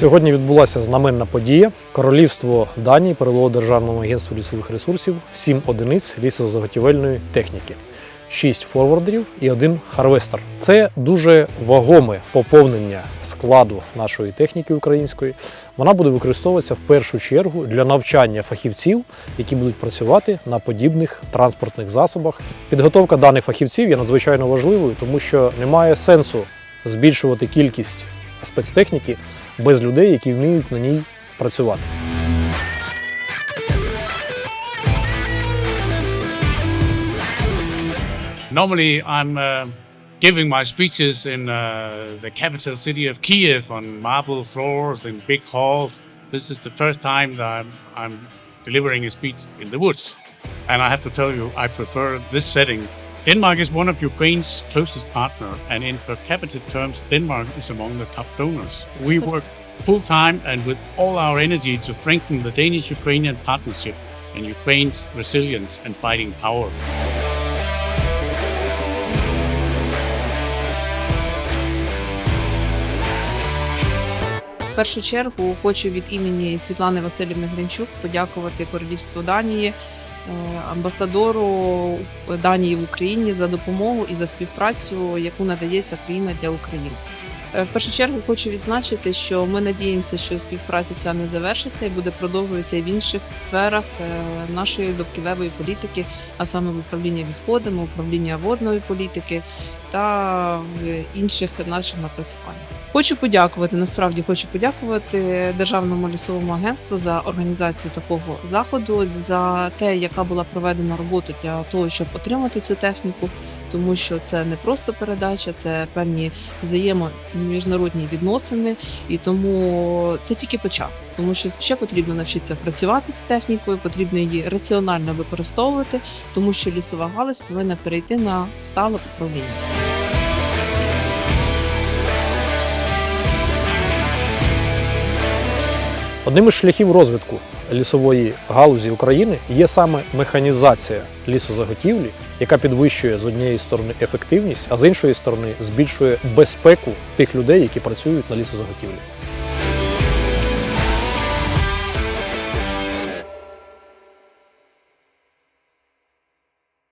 Сьогодні відбулася знаменна подія. Королівство Данії передало Державному агентству лісових ресурсів 7 одиниць лісозаготівельної техніки, 6 форвардерів і один харвестер. Це дуже вагоме поповнення складу нашої техніки української. Вона буде використовуватися в першу чергу для навчання фахівців, які будуть працювати на подібних транспортних засобах. Підготовка даних фахівців є надзвичайно важливою, тому що немає сенсу збільшувати кількість спецтехніки без людей, які вміють на ній працювати. Normally, I'm uh, giving my speeches in uh, the capital city of Kiev on marble floors in big halls. This is the first time that I'm, I'm delivering a speech in the woods. And I have to tell you, I prefer this setting. Denmark is one of Ukraine's closest partner, and in per capita terms, Denmark is among the top donors. We work full time and with all our energy to strengthen the Danish Ukrainian partnership and Ukraine's resilience and fighting power. В першу чергу хочу від імені Світлани Васильівни Гринчук подякувати Королівству Данії, е, амбасадору Данії в Україні за допомогу і за співпрацю, яку надається країна для України. Е, В першу чергу хочу відзначити, що ми надіємося, що співпраця ця не завершиться і буде продовжуватися в інших сферах е, нашої довкілевої політики, а саме в управлінні відходами, управління водної політики та в інших наших напрацюваннях. Хочу подякувати. Насправді хочу подякувати Державному лісовому агентству за організацію такого заходу, за те, яка була проведена робота для того, щоб отримати цю техніку, тому що це не просто передача, це певні взаємоміжнародні відносини, і тому це тільки початок, тому що ще потрібно навчитися працювати з технікою, потрібно її раціонально використовувати, тому що лісова галузь повинна перейти на стале управління. Одним із шляхів розвитку лісової галузі України є саме механізація лісозаготівлі, яка підвищує з однієї сторони ефективність, а з іншої сторони збільшує безпеку тих людей, які працюють на лісозаготівлі.